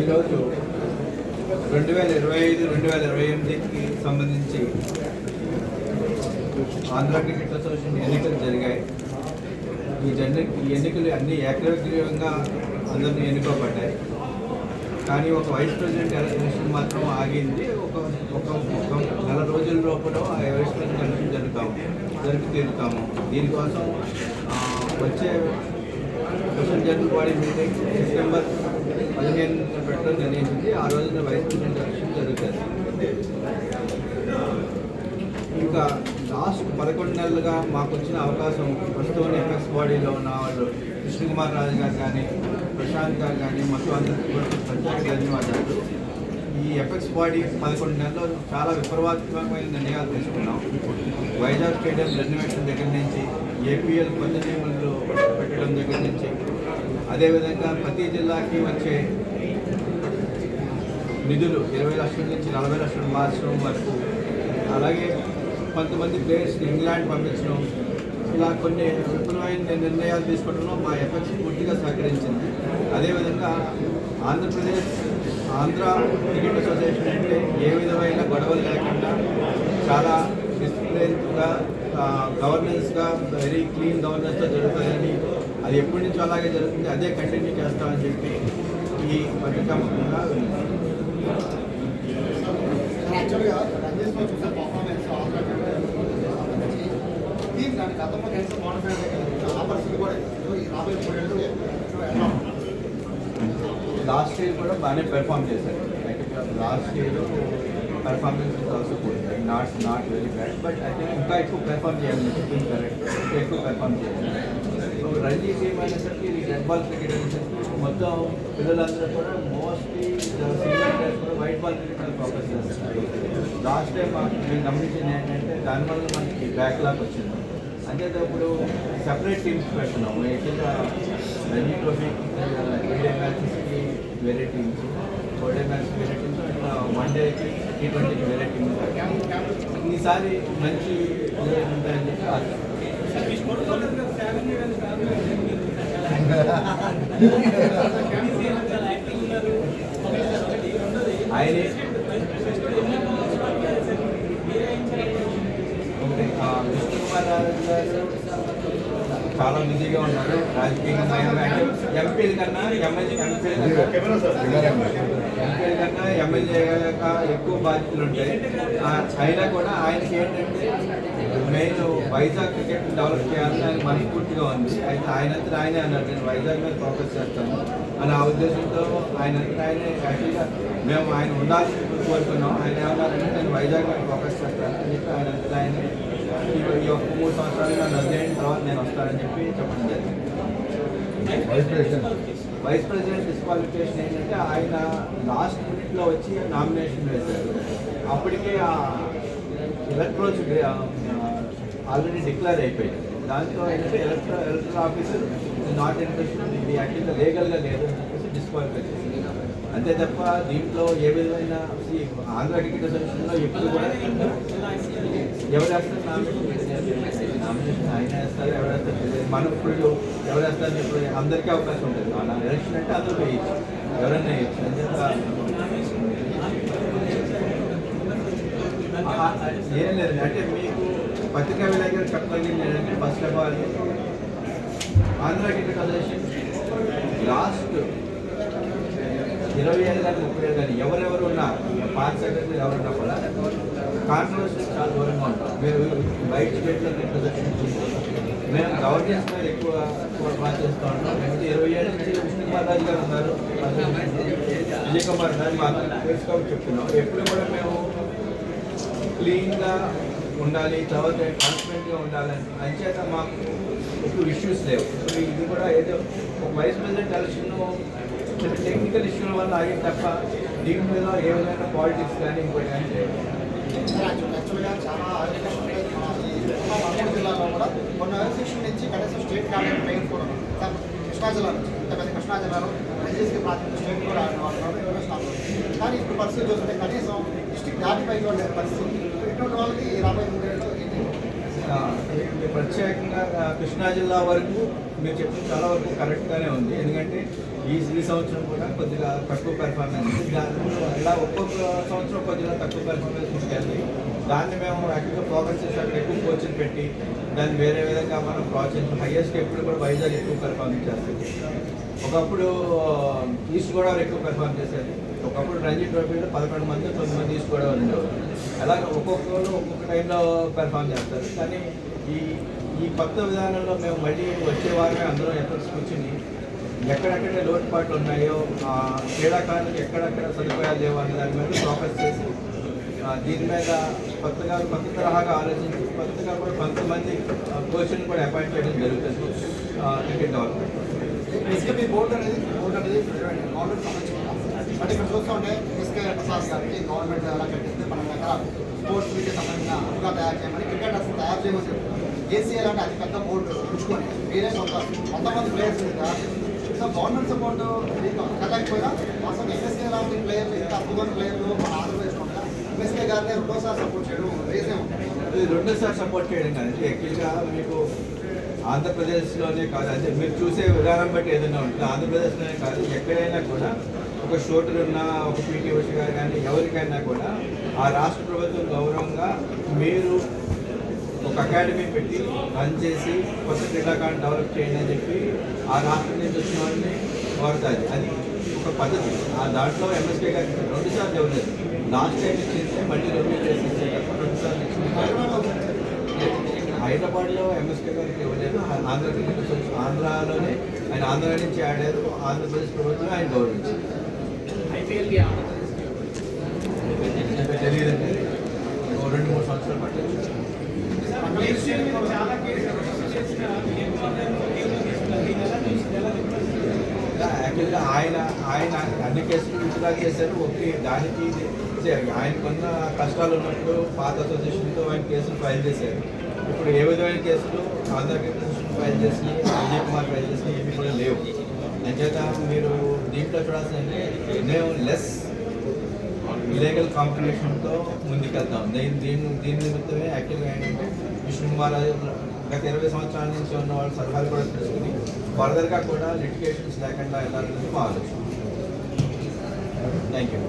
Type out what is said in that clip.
ఈరోజు రెండు వేల ఇరవై ఐదు రెండు వేల ఇరవై ఎనిమిదికి సంబంధించి ఆంధ్ర క్రికెట్ అసోసియేషన్ ఎన్నికలు జరిగాయి. ఈ జన ఈ ఎన్నికలు అన్ని ఏకగ్రీవంగా అందరినీ ఎన్నుకోబడ్డాయి. కానీ ఒక వైస్ ప్రెసిడెంట్ ఎలక్షన్ మాత్రం ఆగింది. ఒక ఒక ఒక నెల రోజుల లోపల ఆ వైస్ ప్రెసిడెంట్ ఎలక్షన్ జరుగుతాము జరిపి తీరుతాము. దీనికోసం వచ్చే special general body meeting September union పెట్టడం జరిగింది. ఆ రోజున వైస్ ప్రెసిడెంట్ ఎలక్షన్ జరుగుతుంది. ఇంకా లాస్ట్ పదకొండు నెలలుగా మాకు వచ్చిన అవకాశం ప్రస్తుతం ఎఫ్ఎస్ బాడీలో ఉన్న వాళ్ళు కృష్ణకుమార్ రాజు గారు కానీ ప్రశాంత్ గారు కానీ మొత్తం అందరికీ కూడా ప్రత్యేక ధన్యవాదాలు. ఈ ఎఫెక్స్ బాడీ పదకొండు నెలల్లో చాలా విప్లవాత్మకమైన నిర్ణయాలు తీసుకున్నాం. వైజాగ్ స్టేడియం రెన్యువేషన్ దగ్గర నుంచి ఏపీఎల్ కొత్త నియమాలు పెట్టడం దగ్గర నుంచి అదేవిధంగా ప్రతి జిల్లాకి వచ్చే నిధులు ఇరవై లక్షల నుంచి నలభై లక్షలు మార్చడం వరకు. అలాగే కొంతమంది ప్లేయర్స్ ఇంగ్లాండ్ పంపించడం. ఇలా కొన్ని విపులమైన నిర్ణయాలు తీసుకోవడంలో మా ఎఫెక్ట్స్ పూర్తిగా సహకరించింది. అదేవిధంగా ఆంధ్రప్రదేశ్ ఆంధ్ర క్రికెట్ అసోసియేషన్ అంటే ఏ విధమైన గొడవలు లేకుండా చాలా డిసిప్లిన్గా గవర్నెన్స్గా వెరీ క్లీన్ గవర్నెన్స్తో జరుగుతుంది అది ఎప్పటి నుంచో అలాగే జరుగుతుంది అదే కంటిన్యూ చేస్తామని చెప్పి ఈ పత్రికా ముఖ్యంగా యాక్చువల్గా రంజిత్లో చూసే పర్ఫార్మెన్స్ టీమ్ దాని గతంలో కలిసి మోడిఫై ఆ పరిస్థితి కూడా ఇప్పుడు ఈ రాబోయే మూడేళ్ళు ఎలా ఉంటుంది? లాస్ట్ ఇయర్ కూడా బాగానే పెర్ఫామ్ చేశారు last year performance also good not not very bad but I think ఇంకా ఎక్కువ పెర్ఫామ్ చేయాలి చెప్పింది కరెక్ట్ ఇంకా ఎక్కువ పెర్ఫామ్ చేయాలి సో రంజీ టీమ్ అనేసరికి రెడ్ బాల్ క్రికెట్ అనేసరికి మొత్తం పిల్లలందరూ కూడా మోస్ట్లీ కూడా వైట్ బాల్ క్రికెట్ ఫోకస్ చేస్తారు లాస్ట్ టైం మేము గమనించింది ఏంటంటే దానివల్ల మనకి బ్యాక్ లాక్ వచ్చింది అంటే ఇప్పుడు సెపరేట్ టీమ్స్ పెట్టున్నాము ఎక్కువగా రంజీ ట్రోఫీ డే మ్యాచెస్కి వేరే టీమ్స్ ఫోర్ డే మ్యాచ్ వేరే టీమ్స్ ఇట్లా వన్ డేకి టీ ట్వంటీకి వేరే టీమ్స్ ఈసారి మంచి ప్లేయర్స్ ఉంటాయని చెప్పి ఆశిస్తున్నాం. ఆయనే ఓకే, ఆ, విష్ణు కుమార్ రాజు గారు చాలా బిజీగా ఉన్నారు. రాజకీయంగా ఎంపీల కన్నా ఎమ్మెల్యే ఎంపీల కన్నా ఎంపీల కన్నా ఎమ్మెల్యే ఎక్కువ బాధ్యతలు ఉంటాయి. ఆ, అయినా కూడా ఆయనకి ఏంటంటే మెయిన్ వైజాగ్ క్రికెట్ డెవలప్ చేయాలని ఆయన మనస్ఫూర్తిగా ఉంది. అయితే ఆయనంతా ఆయనే అన్నారు నేను వైజాగ్ మీద ఫోకస్ చేస్తాను. అని ఆ ఉద్దేశంతో ఆయనంతా ఆయనే మేము ఆయన ఉండాల్సిన కోరుకున్నాం ఆయన ఏమన్నారంటే నేను వైజాగ్ మీద ఫోకస్ చేస్తాను అని చెప్పి ఆయనంతా ఆయనే ఈ ఒక్క మూడు సంవత్సరాలు నన్ను వదిలేసిన తర్వాత నేను వస్తానని చెప్పి చెప్పడం జరిగింది. Vice president vice president disqualification ఏంటంటే ఆయన లాస్ట్ మినిట్లో వచ్చి నామినేషన్ వేశారు. అప్పటికే ఆ ఎలక్ట్రోల్స్ ఆల్రెడీ డిక్లేర్ అయిపోయింది. దాంతో ఏంటంటే electro electoral officer not interested ఇది యాక్చువల్గా లీగల్గా లేదు అని చెప్పేసి డిస్క్వాలిఫై చేసింది అంతే తప్ప దీంట్లో ఏ విధమైన ఆంధ్ర టికెట్ అసోసియేషన్లో ఎప్పుడు కూడా ఎవరు వేస్తారు నామినేషన్ నామినేషన్ ఆయన వేస్తారు ఎవరు వేస్తారు మన ఇప్పుడు ఎవరు వేస్తారు ఇప్పుడు అందరికీ అవకాశం ఉంటుంది. మన ఎలక్షన్ అంటే అందరూ వేయచ్చు. ఎవరైనా వేయచ్చు. అని చెప్పి ఏం లేదు. అంటే మీకు పత్రికా విలేకరు చెప్పగలిగింది ఏంటంటే first of all Andhra cricket association last ఇరవై ఏళ్ళు కానీ ముప్పై ఏళ్ళు కానీ ఎవరెవరు ఉన్నా పార్టీ సెక్రటరీ ఎవరున్నా కూడా కాంట్రవర్సీ చాలా దూరంగా ఉంటాం. మీరు బయట స్టేట్లో రిప్రజెంటేషన్ మేము గవర్నెన్స్ మీద ఎక్కువ ఎక్కువ బాగా చేస్తూ ఉంటాం. నెక్స్ట్ ఇరవై ఏళ్ళ నుంచి విష్ణుకుమార్ రాజు గారు ఉన్నారు. విజయ్ కుమార్ గారు మాకు తెలుసుకోమని చెప్తున్నాం. ఎప్పుడు కూడా మేము క్లీన్గా ఉండాలి తర్వాత కాన్ఫిడెంట్గా ఉండాలని. అంచేత మాకు ఎక్కువ ఇష్యూస్ లేవు. ఇది కూడా ఏదో ఒక వైస్ ప్రెసిడెంట్ ఎలక్షన్ టెక్నికల్ ఇష్యూల వల్ల ఆగింది తప్ప దీని మీద ఏ విధమైన పాలిటిక్స్ కానీ ఇంకోటి యాక్చువల్గా చాలా పదమూడు జిల్లాలో కూడా కొన్ని నుంచి కనీసం స్టేట్ మెయిన్ కూడా కృష్ణా జిల్లా నుంచి ఇంత పెద్ద కృష్ణా జిల్లాలో రైజెస్కి ప్రాతినిధ్యం స్టేట్ కూడా ఆడిన. కానీ ఇప్పుడు పరిస్థితి చూస్తుంటే కనీసం డిస్టిక్ దాటిపైకి ఉండే పరిస్థితి. ఇటువంటి వాళ్ళకి రాబోయే మూడేళ్ళు ప్రత్యేకంగా కృష్ణా జిల్లా వరకు మీరు చెప్పిన చాలా వరకు కరెక్ట్గానే ఉంది. ఎందుకంటే ఈ ఈ సంవత్సరం కూడా కొద్దిగా తక్కువ పెర్ఫార్మెన్స్ ఇలా ఒక్కొక్క సంవత్సరం కొద్దిగా తక్కువ పెర్ఫార్మెన్స్ తీసుకెళ్ళి దాన్ని మేము యాక్చువల్గా ఫోకస్ చేసి అక్కడ ఎక్కువ కోచింగ్ పెట్టి దాన్ని వేరే విధంగా మనం ప్రోత్సహించి హైయెస్ట్ ఎప్పుడు కూడా వైజాగ్ ఎక్కువ పెర్ఫార్మెన్స్ చేస్తుంది ఒకప్పుడు uh, ఈస్ట్ గోదావరి ఎక్కువ పెర్ఫార్మ్ చేసేది. ఒకప్పుడు రంజీ ట్రోఫీలో పదకొండు మంది తొమ్మిది మంది ఈస్ట్ గోదావరి ఉండేవారు అలాగే ఒక్కొక్కరు ఒక్కొక్క టైంలో పెర్ఫార్మ్ చేస్తారు. కానీ ఈ ఈ కొత్త విధానంలో మేము మళ్ళీ వచ్చే వారమే అందరం ఎఫర్ట్స్ కూర్చుని ఎక్కడెక్కడ లోటుపాట్లు ఉన్నాయో క్రీడాకారులకు ఎక్కడెక్కడ సదుపాయాలు లేవు అనే దాని మీద ఫోకస్ చేసి దీని మీద కొత్తగా కొత్త తరహాగా ఆలోచించి కొత్తగా కూడా కొంతమంది కోచ్ని కూడా అపాయింట్ చేయడం జరుగుతుంది క్రికెట్ డెవలప్మెంట్ ఎస్కేపీ బోర్డు అనేది బోర్డు అనేది గవర్నమెంట్ సంబంధించిన అంటే ఇక్కడ చూస్తూ ఉంటే ఎస్కే ప్రసాద్ గారికి గవర్నమెంట్ అలా కట్టిస్తే మన దగ్గర స్పోర్ట్స్ మీడియా సంబంధించిన అప్పుగా తయారు చేయమని క్రికెట్ అసలు తయారు చేయమని చెప్తున్నారు. ఏసీఎల్ అంటే అతి పెద్ద బోర్డు ఉంచుకొని మీరే కొంత కొంతమంది ప్లేయర్స్ తయారు సో గవర్నమెంట్ సపోర్ట్ కలగకపోయినా అసలు ఎంఎస్కే లాంటి ప్లేయర్లు ఇంత అద్భుతమైన ప్లేయర్లు మన ఆంధ్రప్రదేశ్ ఉంటారు ఎంఎస్కే గారిని రెండోసారి సపోర్ట్ చేయడం రీజన్ ఉంటుంది. ఇది రెండోసారి సపోర్ట్ చేయడం కానీ యాక్చువల్గా మీకు ఆంధ్రప్రదేశ్లోనే కాదు అంటే మీరు చూసే విధానం బట్టి ఏదైనా ఉంటుంది. ఆంధ్రప్రదేశ్లోనే కాదు ఎక్కడైనా కూడా ఒక షూటర్ ఉన్న ఒక పీటీ ఉష గారు కానీ ఎవరికైనా కూడా ఆ రాష్ట్ర ప్రభుత్వం గౌరవంగా మీరు ఒక అకాడమీ పెట్టి రన్ చేసి కొత్త క్రీడాకారుని డెవలప్ చేయండి అని చెప్పి ఆ రాష్ట్రం నుంచి వచ్చిన వాళ్ళని కోరుతుంది అది ఒక పద్ధతి. ఆ దాంట్లో ఎంఎస్కే గారికి రెండు సార్లు ఇవ్వలేదు లాస్ట్ టైం ఇచ్చింది మళ్ళీ రెండు చేసి రెండు సార్లు ఇచ్చింది. హైదరాబాద్లో ఎంఎస్కే గారికి ఇవ్వలేదు ఆంధ్ర క్రికెట్ అసోసియేషన్ ఆంధ్రాలోనే ఆయన ఆంధ్ర నుంచి ఆడారు ఆంధ్రప్రదేశ్ ప్రభుత్వం ఆయన గౌరవించింది. ఇంకా తెలియదండి. రెండు మూడు సంవత్సరాలు పట్టింది. యాక్చువల్గా ఆయన ఆయన అన్ని కేసులు విత్డ్రా చేశారు. ఓకే దానికి ఆయనకున్న కష్టాలు ఉన్నప్పుడు పాత అసోసియేషన్తో ఆయన కేసులు ఫైల్ చేశారు. ఇప్పుడు ఏ విధమైన కేసులు ఆంధ్రప్రదేశ్ ఫైల్ చేసి అజయ్ కుమార్ ఫైల్ చేసి ఏమి కూడా లేవు. అంచేత మీరు దీంట్లో చూడాల్సిందంటే నేను లెస్ ఇలీగల్ కాంపిటీషన్తో ముందుకెళ్తాం. దీని దీని దీని నిమిత్తమే యాక్టివ్గా ఏంటంటే విష్ణు కుమార్ గత ఇరవై సంవత్సరాల నుంచి ఉన్న వాళ్ళ సలహాలు కూడా తీసుకుని ఫర్దర్గా కూడా లిటికేషన్స్ లేకుండా వెళ్ళాలని మా ఆలోచన. Thank you